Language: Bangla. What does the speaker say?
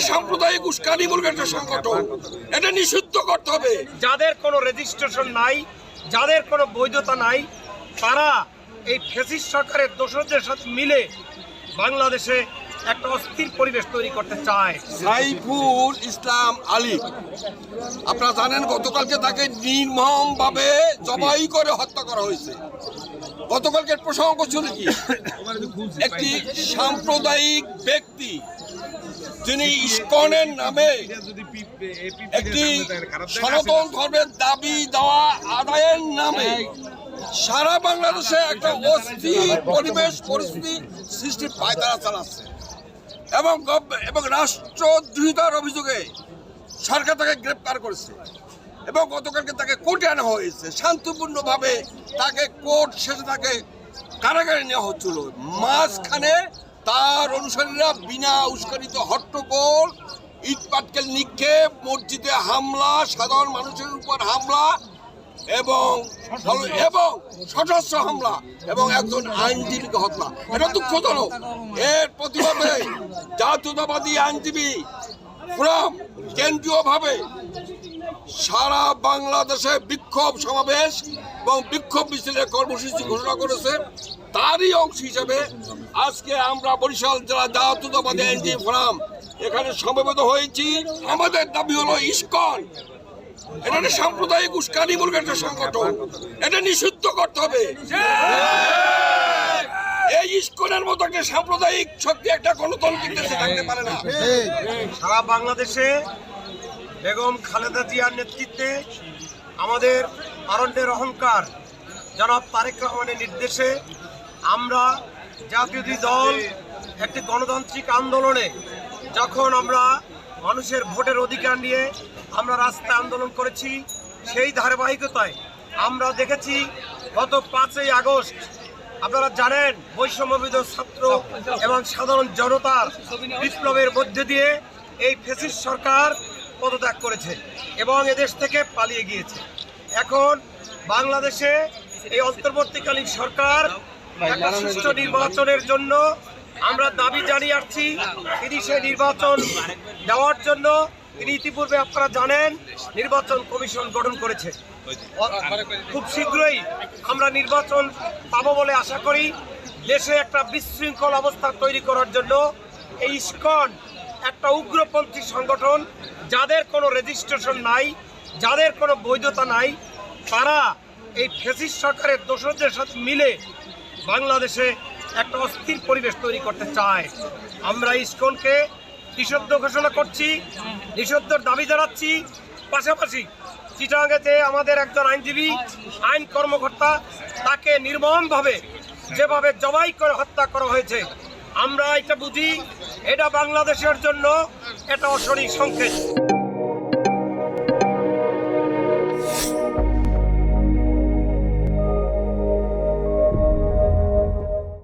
একটা সাম্প্রদায়িক উস্কানিমূলক একটা সংগঠন। এটা নিষিদ্ধ করতে হবে। যাদের কোনো রেজিস্ট্রেশন নাই যাদের কোনো বৈধতা নাই তারা এই ফেসিস সরকারের দোষরদের সাথে মিলে বাংলাদেশে একটা অস্থির পরিবেশ তৈরি করতে চায়। সাইফুল ইসলাম আলী আপনারা জানেন গতকালকে তাকে নির্মমভাবে জবাই করে হত্যা করা হয়েছে। গতকালকে প্রসঙ্গ ছিল কি একটি সাম্প্রদায়িক ব্যক্তি যিনি ইস্কনের নামে একটি সনাতন ধর্মের দাবি দেওয়া আদায়ের নামে সারা বাংলাদেশে একটা অস্থির পরিবেশ পরিস্থিতি সৃষ্টির পায়তারা চালাচ্ছে। এবং এবং রাষ্ট্রদ্রোহিতার অভিযোগে সরকার তাকে গ্রেপ্তার করেছে। এবং গতকালকে তাকে কোর্টে আনা হয়েছে। শান্তিপূর্ণভাবে তাকে কোর্ট শেষে তাকে কারাগারে নেওয়া হচ্ছিল। মাঝখানে তার অনুসারীরা বিনা উস্কানিত হট্টগোল, ইট পাটকেল নিক্ষেপ, মসজিদে হামলা, সাধারণ মানুষের উপর হামলা এবং এবং সশস্ত্র হামলা এবং একজন আইনজীবীকে হত্যা। এটা দুঃখজনক। এর প্রতিবাদে জাতীয়তাবাদী আইনজীবী ফোরাম কেন্দ্রীয়ভাবে সারা বাংলাদেশে বিক্ষোভ সমাবেশ এবং বিক্ষোভ মিছিলের কর্মসূচি ঘোষণা করেছে। তারই অংশ হিসেবে আজকে আমরা বরিশাল জেলা জাতীয়তাবাদী আইনজীবী ফোরাম এখানে সমবেত হয়েছি। আমাদের দাবি হলো ইস্কন। এটা সাম্প্রদায়িক উস্কানিমূলক একটা সংগঠন। এটা নিষিদ্ধ করতে হবে। এই ইস্কনের মতো একটা সাম্প্রদায়িক শক্তি একটা গণতান্ত্রিক দেশে থাকতে পারে না। সারা বাংলাদেশে বেগম খালেদা জিয়ার নেতৃত্বে আমাদের আরণ্যের অহংকার জনাব তারেক রহমানের নির্দেশে আমরা জাতীয় দল একটি গণতান্ত্রিক আন্দোলনে যখন আমরা মানুষের ভোটের অধিকার নিয়ে আমরা রাস্তায় আন্দোলন করেছি, সেই ধারাবাহিকতায় আমরা দেখেছি গত পাঁচই আগস্ট আপনারা জানেন বৈষম্যবিদ ছাত্র এবং সাধারণ জনতার বিপ্লবের মধ্যে দিয়ে এই ফেসিস সরকার পদত্যাগ করেছে এবং এদেশ থেকে পালিয়ে গিয়েছে। এখন বাংলাদেশে এই অন্তর্বর্তীকালীন সরকার একটা সুষ্ঠু নির্বাচনের জন্য আমরা দাবি জানিয়ে আসছি তিনি সেই নির্বাচন দেওয়ার জন্য। তিনি ইতিপূর্বে আপনারা জানেন নির্বাচন কমিশন গঠন করেছে। খুব শীঘ্রই আমরা নির্বাচন পাবো বলে আশা করি। দেশে একটা বিশৃঙ্খল অবস্থা তৈরি করার জন্য এই ইস্কন একটা উগ্রপন্থী সংগঠন যাদের কোনো রেজিস্ট্রেশন নাই যাদের কোনো বৈধতা নাই তারা এই ফেসিস সরকারের দোষরদের সাথে মিলে বাংলাদেশে একটা অস্থির পরিবেশ তৈরি করতে চায়। আমরা ইস্কনকে নিষিদ্ধ ঘোষণা করছি, নিষিদ্ধর দাবি জানাচ্ছি। পাশাপাশি চিটাঙ্গেতে আমাদের একজন আইনজীবী, আইন কর্মকর্তা, তাকে নির্মমভাবে যেভাবে জবাই করে হত্যা করা হয়েছে, আমরা এটা বুঝি। এটা বাংলাদেশের জন্য এটা অশরীর সংকেত।